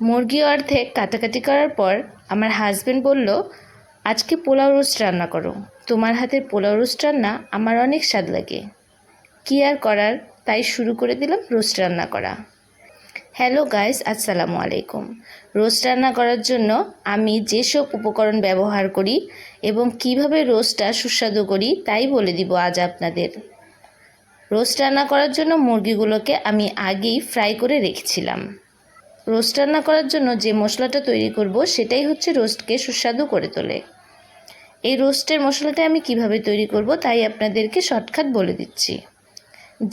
মুরগি অর্ধেক কাটাকাটি করার পর আমার হাজবেন্ড বলল, আজকে পোলাও রোস্ট রান্না করো। তোমার হাতের পোলাও রোস্ট রান্না আমার অনেক স্বাদ লাগে। কী আর করার? তাই শুরু করে দিলাম রোস্ট রান্না করা। হ্যালো গাইস আসসালামু আলাইকুম। রোস্ট রান্না করার জন্য আমি যেসব উপকরণ ব্যবহার করি এবং কীভাবে রোস্টটা সুস্বাদু করি, তাই বলে দিব আজ আপনাদের। রোস্ট রান্না করার জন্য মুরগিগুলোকে আমি আগেই ফ্রাই করে রেখেছিলাম। রোস্ট রান্না করার জন্য যে মশলাটা তৈরি করব, সেটাই হচ্ছে রোস্টকে সুস্বাদু করে তোলে। এই রোস্টের মশলাটা আমি কীভাবে তৈরি করব, তাই আপনাদেরকে শর্টকাট বলে দিচ্ছি।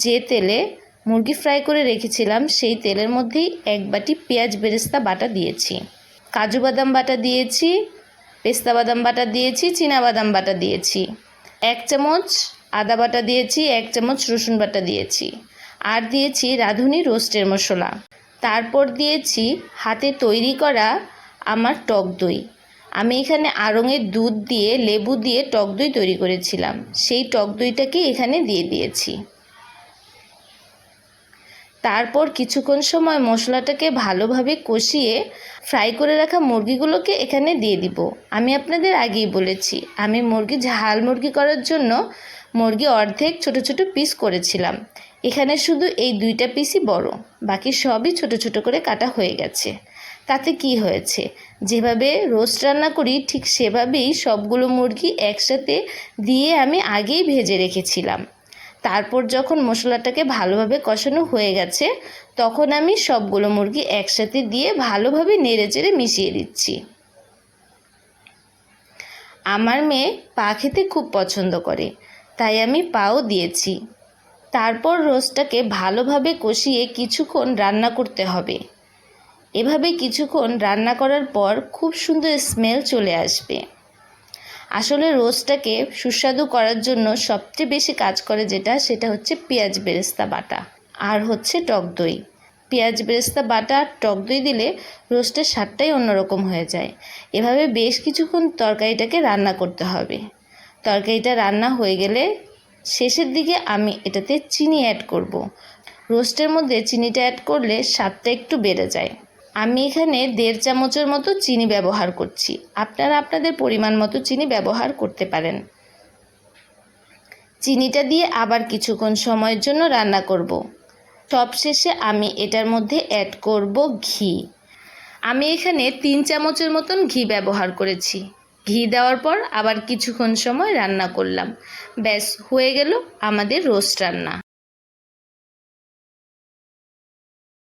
যে তেলে মুরগি ফ্রাই করে রেখেছিলাম, সেই তেলের মধ্যেই এক বাটি পেঁয়াজ বেরেস্তা বাটা দিয়েছি। কাজু বাদাম বাটা দিয়েছি, পেস্তা বাদাম বাটা দিয়েছি বাদাম বাটা দিয়েছি। এক চামচ আদা বাটা দিয়েছি, এক চামচ রসুন বাটা দিয়েছি। আর দিয়েছি রাঁধুনি রোস্টের মশলা। তারপর দিয়েছি হাতে তৈরি করা আমার টক দই। আমি এখানে আড়ঙের দুধ দিয়ে, লেবু দিয়ে টক দই তৈরি করেছিলাম। সেই টক দইটাকে এখানে দিয়ে দিয়েছি। তারপর কিছুক্ষণ সময় মশলাটাকে ভালোভাবে কষিয়ে ফ্রাই করে রাখা মুরগিগুলোকে এখানে দিয়ে দিব। আমি আপনাদের আগেই বলেছি, আমি মুরগি, ঝাল মুরগি করার জন্য মুরগি অর্ধেক ছোট ছোট পিস করেছিলাম। এখানে শুধু এই দুইটা পিসই বড়, বাকি সবই ছোট ছোট করে কাটা হয়ে গেছে। তাতে কি হয়েছে? যেভাবে রোস্ট রান্না করি, ঠিক সেভাবেই সবগুলো মুরগি একসাথে দিয়ে আমি আগেই ভেজে রেখেছিলাম। তারপর যখন মশলাটাকে ভালোভাবে কষানো হয়ে গেছে, তখন আমি সবগুলো মুরগি একসাথে দিয়ে ভালোভাবে নেড়ে চেড়ে মিশিয়ে দিচ্ছি। আমার মেয়ে পা খেতে খুব পছন্দ করে। তাই আমি পাও দিয়েছি। তারপর রোস্টটাকে ভালোভাবে কষিয়ে কিছুক্ষণ রান্না করতে হবে। এভাবে কিছুক্ষণ রান্না করার পর খুব সুন্দর স্মেল চলে আসবে। আসলে রোস্টটাকে সুস্বাদু করার জন্য সবচেয়ে বেশি কাজ করে যেটা, সেটা হচ্ছে পেঁয়াজ বেরেস্তা বাটা আর হচ্ছে টক দই। পেঁয়াজ বেরেস্তা বাটা আর টক দই দিলে রোস্টের স্বাদটাই অন্যরকম হয়ে যায়। এভাবে বেশ কিছুক্ষণ তরকারিটাকে রান্না করতে হবে। তরকারিটা রান্না হয়ে গেলে শেষের দিকে আমি এটাতে চিনি অ্যাড করব। রোস্টের মধ্যে চিনিটা অ্যাড করলে স্বাদটা একটু বেড়ে যায়। আমি এখানে দেড় চামচের মতো চিনি ব্যবহার করছি। আপনারা আপনাদের পরিমাণ মতো চিনি ব্যবহার করতে পারেন। চিনিটা দিয়ে আবার কিছুক্ষণ সময়ের জন্য রান্না করব। সবশেষে আমি এটার মধ্যে অ্যাড করব ঘি। আমি এখানে তিন চামচের মতন ঘি ব্যবহার করেছি। ঘি দেওয়ার পর আবার কিছুক্ষণ সময় রান্না করলাম। ব্যাস হয়ে গেল আমাদের রোস্ট রান্না।